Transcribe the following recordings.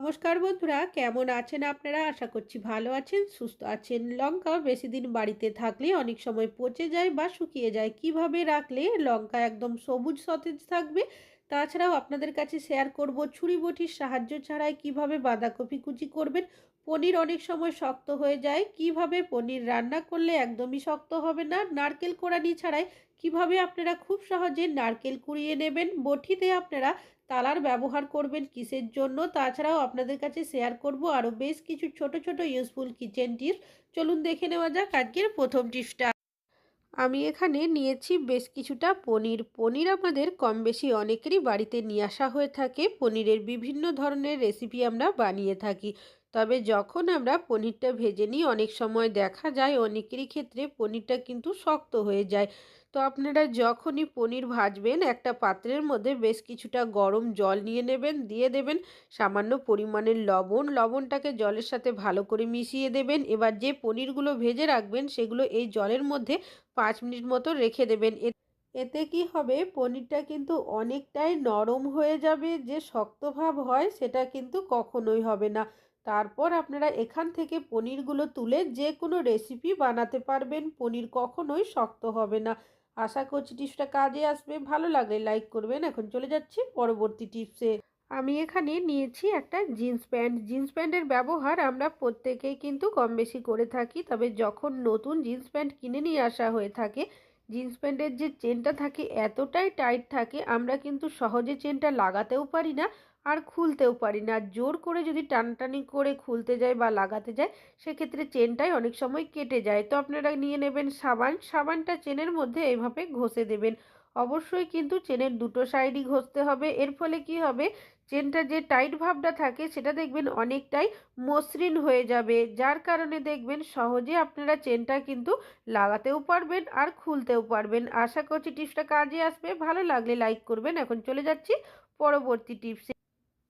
নমস্কার বন্ধুরা, কেমন আছেন আপনারা? আশা করছি ভালো আছেন, সুস্থ আছেন। লঙ্কা বেশি দিন বাড়িতে থাকলে অনেক সময় পচে যায় বা শুকিয়ে যায়। কীভাবে রাখলে লঙ্কা একদম সবুজ সতেজ থাকবে? তাছাড়াও আপনাদের কাছে শেয়ার করব ছুরি বটির সাহায্য ছাড়াই কীভাবে বাঁধাকপি কুচি করবেন? পনির অনেক সময় শক্ত হয়ে যায়। কীভাবে পনির রান্না করলে একদমই শক্ত হবে না? নারকেল কোড়ানি ছাড়াই কীভাবে আপনারা খুব সহজে নারকেল কুড়িয়ে নেবেন? বটিতে আপনারা তালার ব্যবহার করবেন কিসের জন্য? তাছাড়াও আপনাদের কাছে শেয়ার করব আরও বেশ কিছু ছোট ছোট ইউজফুল কিচেন টিপস চলুন দেখে নেওয়া যাক আজকের প্রথম টিপসটা আমি এখানে নিয়েছি বেশ কিছুটা পনির। পনির আমাদের কম বেশি অনেকেরই বাড়িতে নিয়ে আসা হয়ে থাকে। পনিরের বিভিন্ন ধরনের রেসিপি আমরা বানিয়ে থাকি। তবে যখন আমরা পনিরটা ভেজে নিই, অনেক সময় দেখা যায় অনেকেরই ক্ষেত্রে পনিরটা কিন্তু শক্ত হয়ে যায়। তো আপনারা যখনই পনির ভাজবেন, একটা পাত্রের মধ্যে বেশ কিছুটা গরম জল নিয়ে নেবেন, দিয়ে দেবেন সামান্য পরিমাণের লবণ। লবণটাকে জলের সাথে ভালো করে মিশিয়ে দেবেন। এবার যে পনিরগুলো ভেজে রাখবেন, সেগুলো এই জলের মধ্যে পাঁচ মিনিট মতো রেখে দেবেন। এতে কি হবে? পনিরটা কিন্তু অনেকটাই নরম হয়ে যাবে। যে শক্ত ভাব হয়, সেটা কিন্তু কখনোই হবে না। তারপর আপনারা এখান থেকে পনিরগুলো তুলে যে কোনো রেসিপি বানাতে পারবেন। পনির কখনোই শক্ত হবে না। আশা করছি টিপসটা কাজে আসবে। ভালো লাগলে লাইক করবেন। এখন চলে যাচ্ছি পরবর্তী টিপসে। আমি এখানে নিয়েছি একটা জিন্স প্যান্ট। জিন্স প্যান্টের ব্যবহার আমরা প্রত্যেকেই কিন্তু কম বেশি করে থাকি। তবে যখন নতুন জিন্স প্যান্ট কিনে নিয়ে আসা হয়ে থাকে, জিন্স প্যান্টের যে চেনটা থাকে এতটাই টাইট থাকে, আমরা কিন্তু সহজে চেনটা লাগাতেও পারি না। আর খুলতেও পারি না। জোর করে যদি টানটানি করে খুলতে যায় বা লাগাতে যায় সেক্ষেত্রে চেনটাই অনেক সময় কেটে যায়। তো আপনারা নিয়ে নেবেন সাবান। সাবানটা চেনের মধ্যে এইভাবে ঘষে দেবেন। অবশ্যই কিন্তু চেনের দুটো সাইডই ঘষতে হবে। এর ফলে কি হবে? চেনটা যে টাইট ভাবটা থাকে, সেটা দেখবেন অনেকটাই মসৃণ হয়ে যাবে। যার কারণে দেখবেন সহজে আপনারা চেনটা কিন্তু লাগাতেও পারবেন আর খুলতেও পারবেন। আশা করছি টিপসটা কাজে আসবে। ভালো লাগলে লাইক করবেন। এখন চলে যাচ্ছি পরবর্তী টিপসে।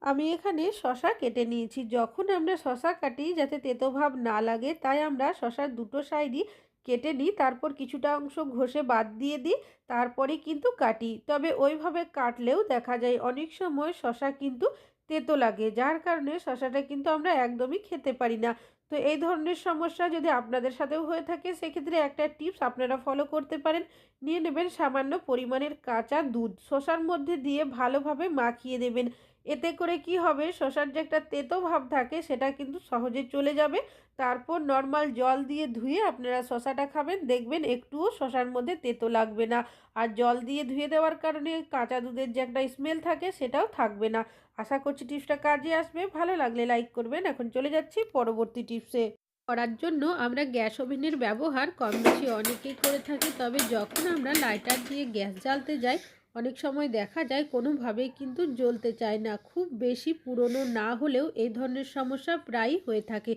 আমি এখানে শশা কেটে নিয়েছি। যখন আমরা শশা কাটি যাতে তেতো ভাব না লাগে, তাই আমরা শশার দুটো সাইডই কেটে নিই, তারপর কিছুটা অংশ ঘষে বাদ দিয়ে দিই, তারপরে কিন্তু কাটি। তবে ওইভাবে কাটলেও দেখা যায় অনেক সময় শশা কিন্তু তেতো লাগে, যার কারণে শশাটা কিন্তু আমরা একদমই খেতে পারি না। তো এই ধরনের সমস্যা যদি আপনাদের সাথেও হয়ে থাকে, সেক্ষেত্রে একটা টিপস আপনারা ফলো করতে পারেন। নিয়ে নেবেন সামান্য পরিমাণের কাঁচা দুধ। শশার মধ্যে দিয়ে ভালোভাবে মাখিয়ে দেবেন এতে করে কি হবে? শশার যে একটা তেতো ভাব থাকে, সেটা কিন্তু সহজে চলে যাবে। তারপর নর্মাল জল দিয়ে ধুয়ে আপনারা শশাটা খাবেন। দেখবেন একটুও শশার মধ্যে তেতো লাগবে না। আর জল দিয়ে ধুয়ে দেওয়ার কারণে কাঁচা দুধের যে একটা স্মেল থাকে, সেটাও থাকবে না। আশা করছি টিপসটা কাজে আসবে। ভালো লাগলে লাইক করবেন। এখন চলে যাচ্ছি পরবর্তী টিপসে করার জন্য আমরা গ্যাস ওভেনের ব্যবহার কম বেশি অনেকেই করে থাকি। তবে যখন আমরা লাইটার দিয়ে গ্যাস জ্বালতে যাই অনেক সময় দেখা যায় কোনোভাবেই কিন্তু জ্বলতে চায় না। খুব বেশি পুরনো না হলেও এই ধরনের সমস্যা প্রায়ই হয়ে থাকে।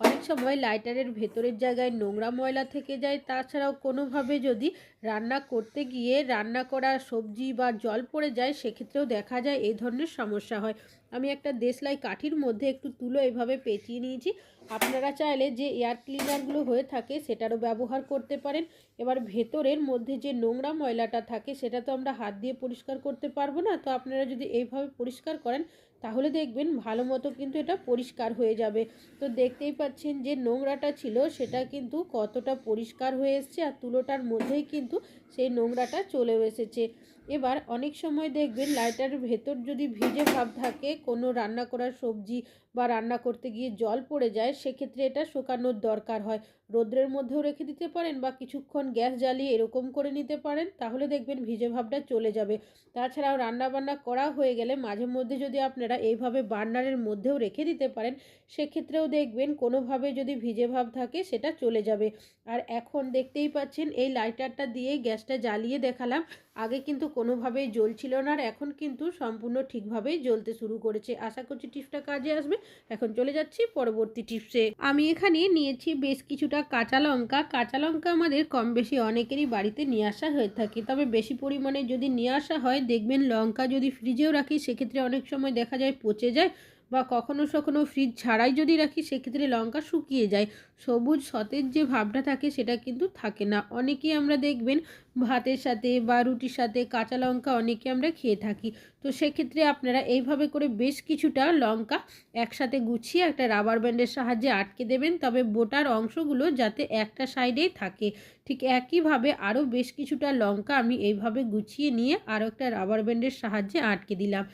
অনেক সময় লাইটারের ভেতরের জায়গায় নোংরা ময়লা থেকে যায়। তাছাড়াও কোনোভাবে যদি রান্না করতে গিয়ে রান্না করা সবজি বা জল পড়ে যায়, সেক্ষেত্রেও দেখা যায় এই ধরনের সমস্যা হয়। আমি একটা দেশলাই কাঠির মধ্যে একটু তুলো এভাবে পেঁচিয়ে নিয়েছি। আপনারা চাইলে যে এয়ার ক্লিনারগুলো হয়ে থাকে সেটারও ব্যবহার করতে পারেন। এবার ভেতরের মধ্যে যে নোংরা ময়লাটা থাকে সেটা তো আমরা হাত দিয়ে পরিষ্কার করতে পারব না। তো আপনারা যদি এইভাবে পরিষ্কার করেন তাহলে দেখবেন ভালো মতো কিন্তু এটা পরিষ্কার হয়ে যাবে। তো দেখতেই পাচ্ছেন যে নোংরাটা ছিল সেটা কিন্তু কতটা পরিষ্কার হয়ে এসছে আর তুলোটার মধ্যেই কিন্তু সেই নোংরাটা চলেও এসেছে। এবার অনেক সময় দেখবেন লাইটারের ভেতর যদি ভিজে ভাব থাকে, কোনো রান্না করার সবজি বা রান্না করতে গিয়ে জল পড়ে যায়, সেক্ষেত্রে এটা শুকানোর দরকার হয়। রোদ্রের মধ্যেও রেখে দিতে পারেন বা কিছুক্ষণ গ্যাস জ্বালিয়ে এরকম করে নিতে পারেন, তাহলে দেখবেন ভিজে ভাবটা চলে যাবে। তাছাড়াও রান্না বান্না করা হয়ে গেলে মাঝে মধ্যে যদি আপনারা এইভাবে বার্নারের মধ্যেও রেখে দিতে পারেন, সেক্ষেত্রেও দেখবেন কোনোভাবে যদি ভিজে ভাব থাকে, সেটা চলে যাবে। আর এখন দেখতেই পাচ্ছেন, এই লাইটারটা দিয়ে গ্যাসটা জ্বালিয়ে দেখালাম। আগে কিন্তু কোনোভাবেই জ্বলছিল না আর এখন কিন্তু সম্পূর্ণ ঠিকভাবেই জ্বলতে শুরু করেছে। আশা করছি টিপসটা কাজে আসবে। এখন চলে যাচ্ছি পরবর্তী টিপসে। আমি এখানে নিয়েছি বেশ কিছুটা কাঁচা লঙ্কা। কাঁচা লঙ্কা আমাদের কম বেশি অনেকেরই বাড়িতে নিয়ে আসা হয়ে থাকে। তবে বেশি পরিমাণে যদি নিয়ে আসা হয়, দেখবেন লঙ্কা যদি ফ্রিজেও রাখি, সেক্ষেত্রে অনেক সময় দেখা যায় পচে যায়। বা কখনো কখনো ফ্রিজ ছাড়াই যদি রাখি, সেক্ষেত্রে লঙ্কা শুকিয়ে যায়। সবুজ, সতেজ যে ভাবটা থাকে, সেটা কিন্তু থাকে না। অনেকেই আমরা দেখবেন ভাতের সাথে বা রুটির সাথে কাঁচা লঙ্কা অনেকে আমরা খেয়ে থাকি। তো সেক্ষেত্রে আপনারা এইভাবে করে বেশ কিছুটা লঙ্কা একসাথে গুছিয়ে একটা রাবার ব্যান্ডের সাহায্যে আটকে দেবেন। তবে বোটার অংশগুলো যাতে একটা সাইডেই থাকে। ঠিক একইভাবে আরও বেশ কিছুটা লঙ্কা আমি এইভাবে গুছিয়ে নিয়ে আরও একটা রাবার ব্যান্ডের সাহায্যে আটকে দিলাম।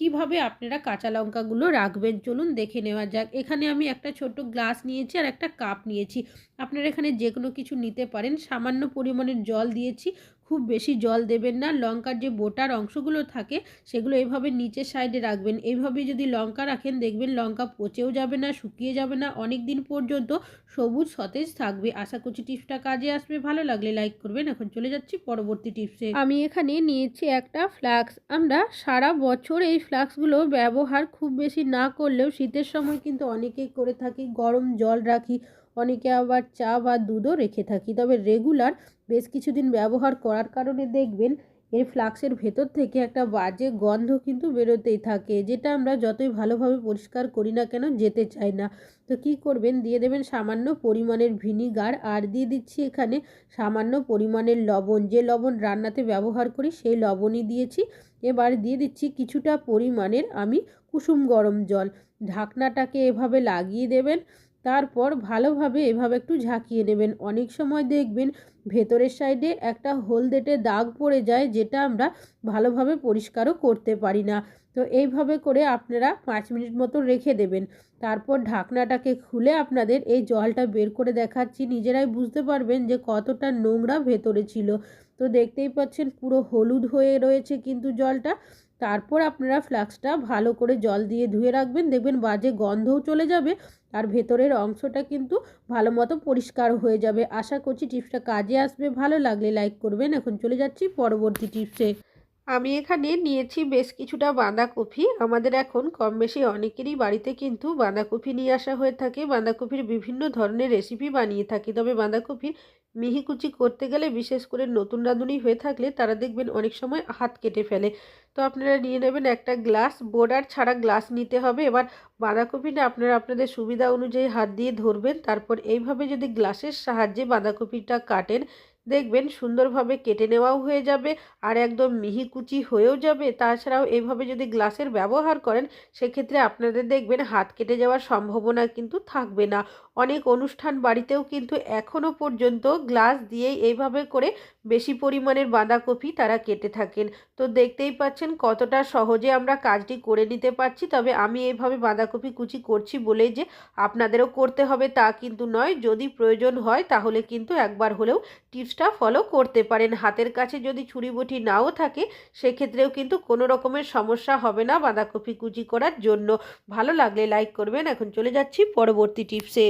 কীভাবে আপনারা কাঁচা লঙ্কাগুলো রাখবেন? চলুন দেখে নেওয়া যাক। এখানে আমি একটা ছোট গ্লাস নিয়েছি আর একটা কাপ নিয়েছি। আপনারা এখানে যে কোনো কিছু নিতে পারেন। সামান্য পরিমাণের জল দিয়েছি। খুব বেশি জল দেবেন না। লঙ্কার যে বোটার অংশগুলো থাকে, সেগুলো এইভাবে নিচের সাইডে রাখবেন। এইভাবে যদি লঙ্কা রাখেন, দেখবেন লঙ্কা পচেও যাবে না, শুকিয়ে যাবে না। অনেক দিন পর্যন্ত সবুজ সতেজ থাকবে। আশা করছি টিপসটা কাজে আসবে। ভালো লাগলে লাইক করবেন। এখন চলে যাচ্ছি পরবর্তী টিপসে। আমি এখানে নিয়েছি একটা ফ্লাক্স। আমরা সারা বছর এই ফ্লাক্সগুলো ব্যবহার খুব বেশি না করলেও শীতের সময় কিন্তু অনেকেই করে থাকি। গরম জল রাখি। অনেকে আবার চা বা দুধও রেখে থাকি। তবে রেগুলার বেশ কিছুদিন ব্যবহার করার কারণে দেখবেন এর ফ্লাক্সের ভেতর থেকে একটা বাজে গন্ধ কিন্তু বেরোতেই থাকে, যেটা আমরা যতই ভালোভাবে পরিষ্কার করি না কেন যেতে চাই না। তো কি করবেন? দিয়ে দেবেন সামান্য পরিমাণের ভিনিগার আর দিয়ে দিচ্ছি এখানে সামান্য পরিমাণের লবণ। যে লবণ রান্নাতে ব্যবহার করি সেই লবণই দিয়েছি। এবার দিয়ে দিচ্ছি কিছুটা পরিমাণের আমি কুসুম গরম জল। ঢাকনাটাকে এভাবে লাগিয়ে দেবেন। তারপর ভালোভাবে এভাবে একটু ঝাঁকিয়ে নেবেন। অনেক সময় দেখবেন ভেতরের সাইডে একটা হলদেটে দাগ পড়ে যায়, যেটা আমরা ভালোভাবে পরিষ্কারও করতে পারি না। তো এইভাবে করে আপনারা পাঁচ মিনিট মতো রেখে দেবেন। তারপর ঢাকনাটাকে খুলে আপনাদের এই জলটা বের করে দেখাচ্ছি। নিজেরাই বুঝতে পারবেন যে কতটা নোংরা ভেতরে ছিল। তো দেখতেই পাচ্ছেন পুরো হলুদ হয়ে রয়েছে কিন্তু জলটা। তারপর আপনারা ফ্লাক্সটা ভালো করে জল দিয়ে ধুয়ে রাখবেন। দেখবেন বাজে গন্ধও চলে যাবে আর ভেতরের অংশটা কিন্তু ভালো মতো পরিষ্কার হয়ে যাবে। আশা করছি টিপসটা কাজে আসবে। ভালো লাগলে লাইক করবেন। এখন চলে যাচ্ছি পরবর্তী টিপসে। আমি এখানে নিয়েছি বেশ কিছুটা বাঁধাকপি। আমাদের এখন কম বেশি অনেকেরই বাড়িতে কিন্তু বাঁধাকপি নিয়ে আসা হয়ে থাকে। বাঁধাকপির বিভিন্ন ধরনের রেসিপি বানিয়ে থাকি। তবে বাঁধাকপির মিহিকুচি করতে গেলে, বিশেষ করে নতুন রাঁধুনি হয়ে থাকলে তারা দেখবেন অনেক সময় হাত কেটে ফেলে। তো আপনারা নিয়ে নেবেন একটা গ্লাস, বোর্ডার ছাড়া গ্লাস নিতে হবে। এবার বাঁধাকপিটা আপনারা আপনাদের সুবিধা অনুযায়ী হাত দিয়ে ধরবেন, তারপর এইভাবে যদি গ্লাসের সাহায্যে বাঁধাকপিটা কাটেন, দেখবেন সুন্দরভাবে কেটে নেওয়াও হয়ে যাবে আর একদম মিহি কুচি হয়েও যাবে। তাছাড়াও এইভাবে যদি গ্লাসের ব্যবহার করেন, সেক্ষেত্রে আপনাদের দেখবেন হাত কেটে যাওয়ার সম্ভাবনা কিন্তু থাকবে না। অনেক অনুষ্ঠান বাড়িতেও কিন্তু এখনও পর্যন্ত গ্লাস দিয়ে এইভাবে করে বেশি পরিমাণের বাঁধাকপি তারা কেটে থাকেন। তো দেখতেই পাচ্ছেন কতটা সহজে আমরা কাজটি করে নিতে পারছি, তবে আমি এইভাবে বাঁধাকপি কুচি করছি বলেই যে আপনাদেরও করতে হবে তা কিন্তু নয়। যদি প্রয়োজন হয় তাহলে কিন্তু একবার হলেও টিপসটা ফলো করতে পারেন। হাতের কাছে যদি ছুরি বটি নাও থাকে, সেক্ষেত্রেও কিন্তু কোনো রকমের সমস্যা হবে না বাঁধাকপি কুচি করার জন্য। ভালো লাগলে লাইক করবেন। এখন চলে যাচ্ছি পরবর্তী টিপসে।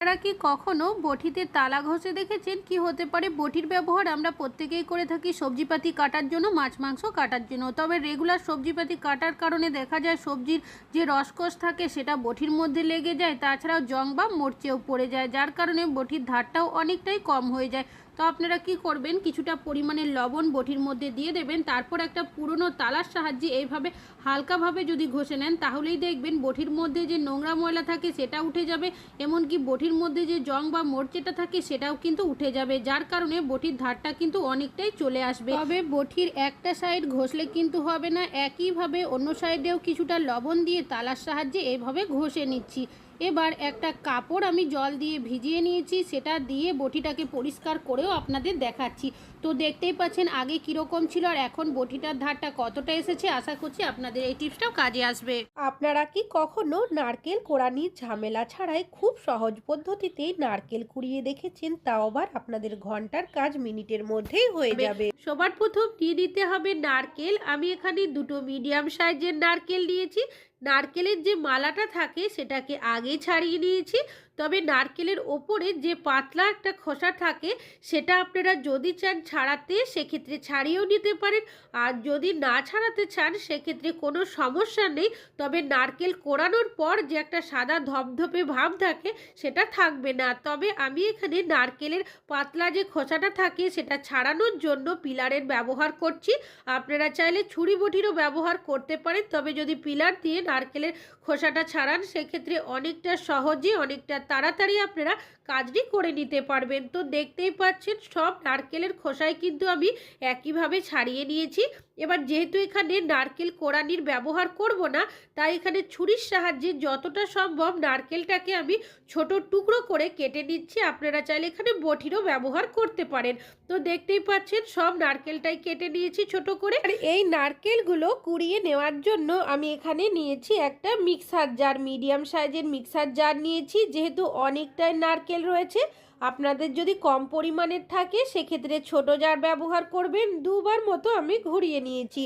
আপনারা কি কখনো বটিতে তালা ঘষে দেখেছেন? কি হতে পারে? বটির ব্যবহার আমরা প্রত্যেকেই করে থাকি সবজিপাতি কাটার জন্য, মাছ, মাংস কাটার জন্য। তবে রেগুলার সবজিপাতি কাটার কারণে দেখা যায় সবজির যে রসকস থাকে সেটা বটির মধ্যে লেগে যায়, তাছাড়াও জং বা মরচেও পড়ে যায়। যার কারণে বটির ধারটাও অনেকটাই কম হয়ে যায়। তো আপনারা কি করবেন? কিছুটা পরিমাণের লবণ বটির মধ্যে দিয়ে দেবেন, তারপর একটা পুরনো তালার সাহায্যে এইভাবে হালকাভাবে যদি ঘষে নেন, তাহলেই দেখবেন বটির মধ্যে যে নোংরা ময়লা থাকে সেটা উঠে যাবে, এমনকি বটির মধ্যে যে জং বা মোর্চেটা থাকে সেটাও কিন্তু উঠে যাবে, যার কারণে বটির ধারটা কিন্তু অনেকটাই চলে আসবে। তবে বটির একটা সাইড ঘষলে কিন্তু হবে না, একইভাবে অন্য সাইডেও কিছুটা লবণ দিয়ে তালার সাহায্যে এইভাবে ঘষে নিচ্ছি। এবার একটা কাপড় আমি জল দিয়ে ভিজিয়ে নিয়েছি সেটা দিয়ে বটিটাকে পরিষ্কার করেও আপনাদের দেখাচ্ছি। তো দেখতেই পাচ্ছেন আগে কীরকম ছিল আর এখন বটিটার ধারটা কতটা এসেছে আশা করছি আপনাদের এই টিপসটাও কাজে আসবে। আপনারা কি কখনো নারকেল কোড়ানির ঝামেলা ছাড়াই খুব সহজ পদ্ধতিতে নারকেল কুড়িয়ে দেখেছেন? তাও আবার আপনাদের ঘণ্টার কাজ মিনিটের মধ্যেই হয়ে যাবে। সবার প্রথম দিয়ে দিতে হবে নারকেল। আমি এখানে দুটো মিডিয়াম সাইজের নারকেল নিয়েছি। নারকেলের যে মালাটা থাকে সেটাকে আগে ছাড়িয়ে নিয়েছি। তবে নারকেলের ওপরে যে পাতলা একটা খোসা থাকে, সেটা আপনারা যদি চান ছাড়াতে, সেক্ষেত্রে ছাড়িয়েও নিতে পারেন। আর যদি না ছাড়াতে চান, সেক্ষেত্রে কোনো সমস্যা নেই। তবে নারকেল কোড়ানোর পর যে একটা সাদা ধপধপে ভাব থাকে, সেটা থাকবে না। তবে আমি এখানে নারকেলের পাতলা যে খোসাটা থাকে, সেটা ছাড়ানোর জন্য পিলারের ব্যবহার করছি। আপনারা চাইলে ছুরি বটিরও ব্যবহার করতে পারেন। তবে যদি পিলার দিয়ে নারকেলের খোসাটা ছাড়ান, সেক্ষেত্রে অনেকটা সহজে, অনেকটা তাড়াতাড়ি আপনারা কাজটি করে নিতে পারবেন। তো দেখতেই পাচ্ছেন, সব নারকেলের খোসায় কিন্তু আমি একইভাবে ছাড়িয়ে নিয়েছি। এবার যেহেতু এখানে নারকেল কোড়ানির ব্যবহার করব না, তাই এখানে ছুরির সাহায্যে যতটা সম্ভব নারকেলটাকে আমি ছোট টুকরো করে কেটে নিচ্ছি। আপনারা চাইলে এখানে বটিরও ব্যবহার করতে পারেন। তো দেখতেই পাচ্ছেন, সব নারকেলটাই কেটে নিয়েছি ছোট করে। আর এই নারকেলগুলো কুড়িয়ে নেওয়ার জন্য আমি এখানে নিয়েছি একটা মিক্সার জার, মিডিয়াম সাইজের মিক্সার জার নিয়েছি। যেহেতু অনেকটাই নারকেল রয়েছে, আপনাদের যদি কম পরিমাণের থাকে, সেক্ষেত্রে ছোট জার ব্যবহার করবেন, দুবার মতো আমি ঘুরিয়ে নিয়েছি।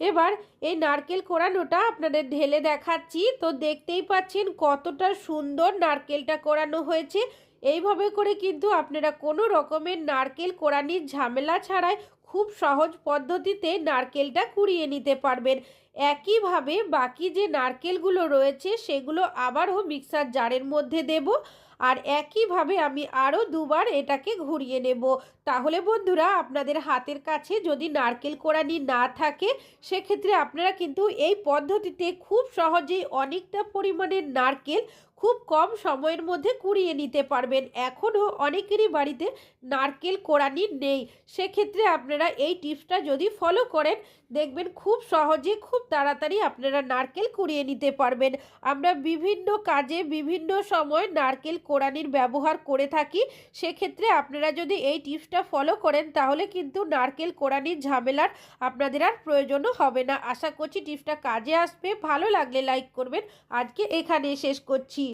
এবার এই নারকেল কোড়ানোটা আপনাদের ঢেলে দেখাচ্ছি, তো দেখতেই পাচ্ছেন কতটা সুন্দর নারকেলটা কোড়ানো হয়েছে। এইভাবে করে কিন্তু আপনারা কোনো রকমের নারকেল কোড়ানির ঝামেলা ছাড়াই খুব সহজ পদ্ধতিতে নারকেলটা কুড়িয়ে নিতে পারবেন। একইভাবে বাকি যে নারকেলগুলো রয়েছে, সেগুলো আবারও মিক্সার জারের মধ্যে দেব আর একইভাবে আমি আরও দুবার এটাকে ঘুরিয়ে নেব। তাহলে বন্ধুরা, আপনাদের হাতের কাছে যদি নারকেল কোড়ানি না থাকে, সেক্ষেত্রে আপনারা কিন্তু এই পদ্ধতিতে খুব সহজেই অনেকটা পরিমাণের নারকেল খুব কম সময়ের মধ্যে কুড়িয়ে নিতে পারবেন। এখনও অনেকেরই বাড়িতে নারকেল কোড়ানি নেই। সেক্ষেত্রে আপনারা এই টিপসটা যদি ফলো করেন, দেখবেন খুব সহজে খুব তাড়াতাড়ি আপনারা নারকেল কুড়িয়ে নিতে পারবেন। আমরা বিভিন্ন কাজে বিভিন্ন সময় নারকেল কোড়ানির ব্যবহার করে থাকি। সেক্ষেত্রে আপনারা যদি এই টিপসটা ফলো করেন, তাহলে কিন্তু নারকেল কোড়ানির ঝামেলার আপনাদের আর প্রয়োজনও হবে না। আশা করছি টিপসটা কাজে আসবে। ভালো লাগলে লাইক করবেন। আজকে এখানে শেষ করছি।